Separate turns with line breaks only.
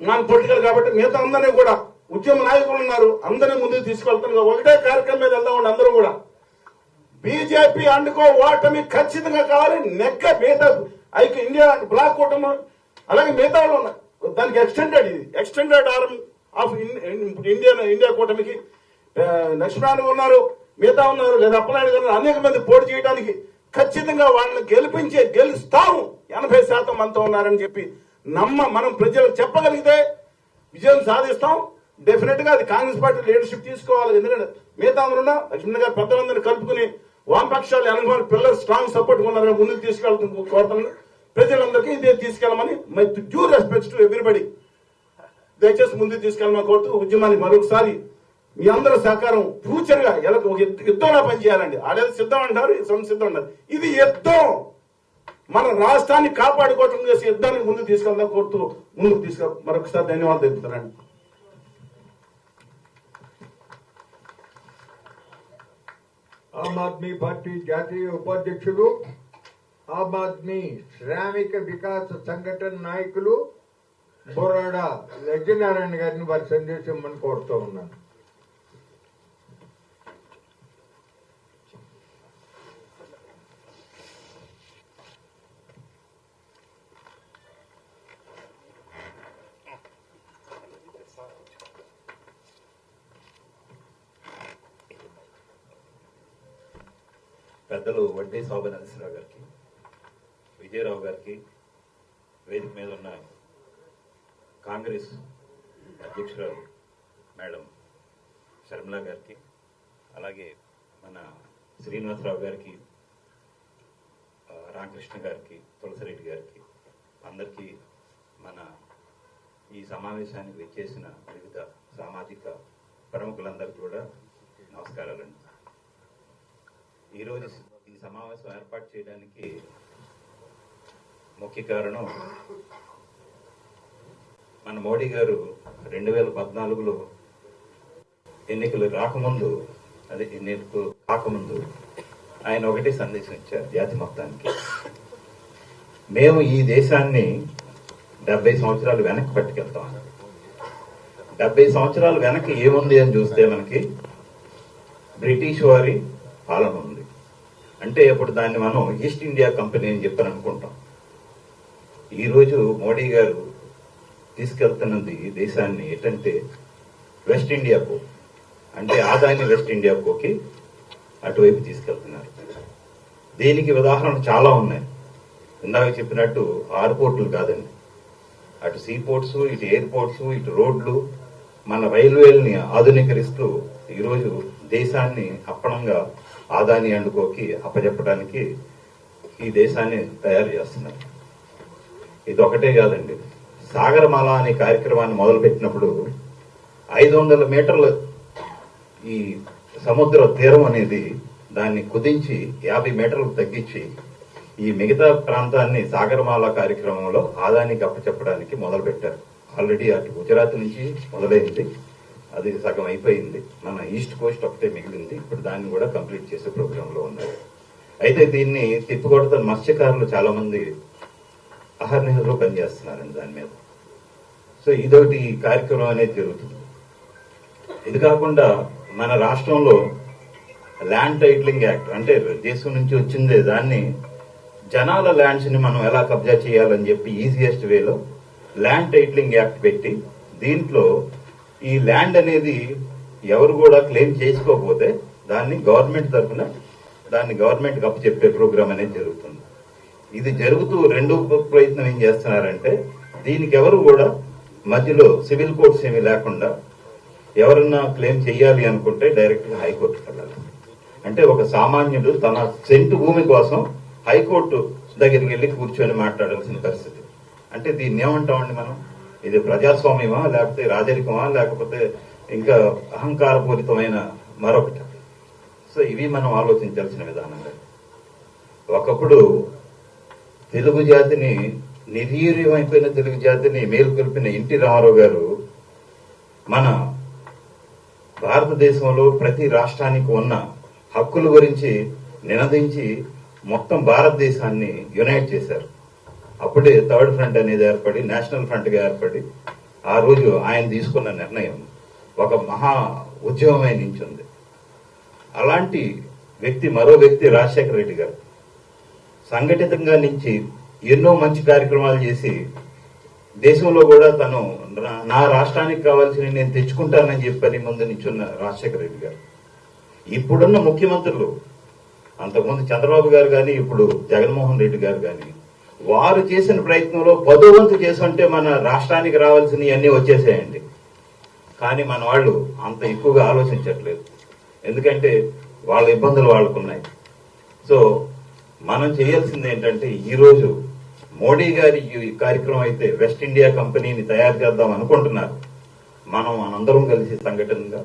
మిగతా అందరినీ కూడా ఉద్యమ నాయకులు ఉన్నారు. అందరినీ ముందుకు తీసుకెళ్తున్నారు ఒకటే కార్యక్రమం మీద వెళ్దామండి అందరూ కూడా. బీజేపీ అండుకో ఓటమి ఖచ్చితంగా కావాలి. నెక్క మిగతా ఐక్య ఇండియా బ్లాక్ కూటమి అలాగే మిగతా ఉన్నాయి దానికి ఎక్స్టెండెడ్ ఇది. Extended arm of India India కూటమికి ఆ, లక్ష్మణ్ ఉన్నారు మిగతా ఉన్నారు లేదా అప్పలాయుడు గారు అనేక మంది పోటీ చేయడానికి ఖచ్చితంగా వాళ్ళని గెలిపించే గెలుస్తాము. ఎనభై శాతం మనతో ఉన్నారని చెప్పి నమ్మ మనం ప్రజలకు చెప్పగలిగితే విజయం సాధిస్తాం. డెఫినెట్గా అది కాంగ్రెస్ పార్టీ లీడర్షిప్ తీసుకోవాలి. ఎందుకంటే మిగతా అందరున్నా లక్ష్మణ్ గారు పెద్దలందరినీ కలుపుకుని వామపక్షాలు ఎనభై పిల్లలు స్ట్రాంగ్ సపోర్ట్ ఉన్నారని ముందుకు తీసుకెళ్తాం కోరుతున్నాను ప్రజలందరికీ ఇదే తీసుకెళ్ళమని my due respects to everybody దయచేసి ముందుకు తీసుకెళ్ళమని కోరుతూ ఉద్యమాన్ని మరొకసారి మీ అందరి సహకారం ఫ్యూచర్గా ఎలా ఒక యుద్ధ- యుద్ధంలా పనిచేయాలండి. ఆడేది సిద్ధం అంటారు సంసిద్ధం అంటారు ఇది యుద్ధం మన రాష్ట్రాన్ని కాపాడుకోవటం చేసి యుద్ధానికి ముందుకు తీసుకెళ్దాం కోరుతూ ముందుకు తీసుకెళ్ మరొకసారి ధన్యవాదాలు తెలుపుతానండి
ఆమ్ ఆద్మీ పార్టీ జాతీయ ఉపాధ్యక్షులు ఆమ్ ఆద్మీ శ్రామిక వికాస సంఘటన నాయకులు బొరాడ లజ్జనారాయణ గారిని వారి సందేశం మనం కోరుతూ ఉన్నాను.
పెద్దలు వడ్డీ శోభ నరసింహరావు గారికి విజయరావు గారికి వేదిక మీద ఉన్న కాంగ్రెస్ అధ్యక్షురాలు మేడం శర్మిల గారికి అలాగే మన శ్రీనివాసరావు గారికి రామకృష్ణ గారికి తులసిరెడ్డి గారికి అందరికీ మన ఈ సమావేశానికి వచ్చేసిన వివిధ సామాజిక ప్రముఖులందరికీ కూడా నమస్కారాలండి. ఈరోజు ఈ సమావేశం ఏర్పాటు చేయడానికి ముఖ్య కారణం మన మోడీ గారు రెండు వేల పద్నాలుగులో ఎన్నికలు రాకముందు అదే ఎన్నికలు కాకముందు ఆయన ఒకటి సందేశం ఇచ్చారు జాతి మొత్తానికి. మేము ఈ దేశాన్ని డెబ్బై సంవత్సరాలు వెనక్కి పట్టుకెళ్తాం. డెబ్బై సంవత్సరాలు వెనక్కి ఏముంది అని చూస్తే మనకి బ్రిటిష్ వారి పాలన ఉంది. అంటే ఇప్పుడు దాన్ని మనం ఈస్ట్ ఇండియా కంపెనీ అని చెప్పని అనుకుంటాం ఈరోజు మోడీ గారు తీసుకెళ్తున్నది ఈ దేశాన్ని ఏంటంటే వెస్ట్ ఇండియాకు అంటే ఆదాని వెస్ట్ ఇండియాకోకి అటువైపు తీసుకెళ్తున్నారు. దీనికి ఉదాహరణ చాలా ఉన్నాయి. ఇందాక చెప్పినట్టు ఆర్పోర్ట్లు కాదండి. అటు సీ పోర్ట్స్ ఇటు ఎయిర్పోర్ట్స్ ఇటు రోడ్లు మన రైల్వేల్ని ఆధునీకరిస్తూ ఈరోజు దేశాన్ని అప్పణంగా ఆదాని అండుకోకి అప్పచెప్పడానికి ఈ దేశాన్ని తయారు చేస్తున్నారు. ఇది ఒకటే కాదండి. సాగరమాల అనే కార్యక్రమాన్ని మొదలుపెట్టినప్పుడు ఐదు వందల మీటర్ల ఈ సముద్ర తీరం అనేది దాన్ని కుదించి యాభై మీటర్లకు తగ్గించి ఈ మిగతా ప్రాంతాన్ని సాగరమాల కార్యక్రమంలో ఆదానికి అప్పచెప్పడానికి మొదలుపెట్టారు. ఆల్రెడీ అటు గుజరాత్ నుంచి మొదలైంది. అది సగం అయిపోయింది. మన ఈస్ట్ కోస్ట్ ఒకటే మిగిలింది. ఇప్పుడు దాన్ని కూడా కంప్లీట్ చేసే ప్రోగ్రాంలో ఉన్నాయి ఉన్నారు. అయితే దీన్ని తిప్పికొడుతున్న మత్స్యకారులు చాలామంది అహర్నిహలో పనిచేస్తున్నారండి దాని మీద. సో ఇదొకటి కార్యక్రమం అనేది జరుగుతుంది. ఇది కాకుండా మన రాష్ట్రంలో ల్యాండ్ టైటిలింగ్ యాక్ట్ అంటే దేశం నుంచి వచ్చిందే దాన్ని జనాల ల్యాండ్స్ని మనం ఎలా కబ్జా చేయాలని చెప్పి ఈజియెస్ట్ వేలో ల్యాండ్ టైటిలింగ్ యాక్ట్ పెట్టి దీంట్లో ఈ ల్యాండ్ అనేది ఎవరు కూడా క్లెయిమ్ చేసుకోకపోతే దాన్ని గవర్నమెంట్ తరఫున దాన్ని గవర్నమెంట్ అప్పు చెప్పే ప్రోగ్రామ్ అనేది జరుగుతుంది. ఇది జరుగుతూ రెండు ప్రయత్నం ఏం చేస్తున్నారంటే దీనికి ఎవరు కూడా మధ్యలో సివిల్ కోర్ట్స్ ఏమీ లేకుండా ఎవరన్నా క్లెయిమ్ చేయాలి అనుకుంటే డైరెక్ట్గా హైకోర్టుకి వెళ్ళాలి. అంటే ఒక సామాన్యుడు తన సెంటు భూమి కోసం హైకోర్టు దగ్గరికి వెళ్ళి కూర్చొని మాట్లాడాల్సిన పరిస్థితి. అంటే దీన్ని ఏమంటామండి మనం? ఇది ప్రజాస్వామ్యమా లేకపోతే రాజరికమా లేకపోతే ఇంకా అహంకారపూరితమైన మరొకటి? సో ఇవి మనం ఆలోచించాల్సిన విధానంగా. ఒకప్పుడు తెలుగు జాతిని నిర్వీర్యమైపోయిన తెలుగు జాతిని మేలుకొల్పిన ఎన్టీ రామారావు గారు మన భారతదేశంలో ప్రతి రాష్ట్రానికి ఉన్న హక్కుల గురించి నినదించి మొత్తం భారతదేశాన్ని యునైట్ చేశారు. అప్పుడే థర్డ్ ఫ్రంట్ అనేది ఏర్పడి నేషనల్ ఫ్రంట్గా ఏర్పడి ఆ రోజు ఆయన తీసుకున్న నిర్ణయం ఒక మహా ఉద్యమమై నించుంది. అలాంటి వ్యక్తి మరో వ్యక్తి రాజశేఖర రెడ్డి గారు. సంఘటితంగా నుంచి ఎన్నో మంచి కార్యక్రమాలు చేసి దేశంలో కూడా తను నా- నా రాష్ట్రానికి కావాల్సిన నేను తెచ్చుకుంటానని చెప్పని ముందు నించున్న రాజశేఖర రెడ్డి గారు. ఇప్పుడున్న ముఖ్యమంత్రులు అంతకుముందు చంద్రబాబు గారు కానీ ఇప్పుడు జగన్మోహన్ రెడ్డి గారు కానీ వారు చేసిన ప్రయత్నంలో పదో వంతు చేసుంటే మన రాష్ట్రానికి రావాల్సినవి అన్నీ వచ్చేసాయండి. కానీ మన వాళ్ళు అంత ఎక్కువగా ఆలోచించట్లేదు. ఎందుకంటే వాళ్ళ ఇబ్బందులు వాళ్ళకున్నాయి. సో మనం చేయాల్సింది ఏంటంటే ఈరోజు మోడీ గారి ఈ కార్యక్రమం అయితే వెస్ట్ ఇండియా కంపెనీని తయారు చేద్దాం అనుకుంటున్నారు. మనం మనందరం కలిసి సంఘటనగా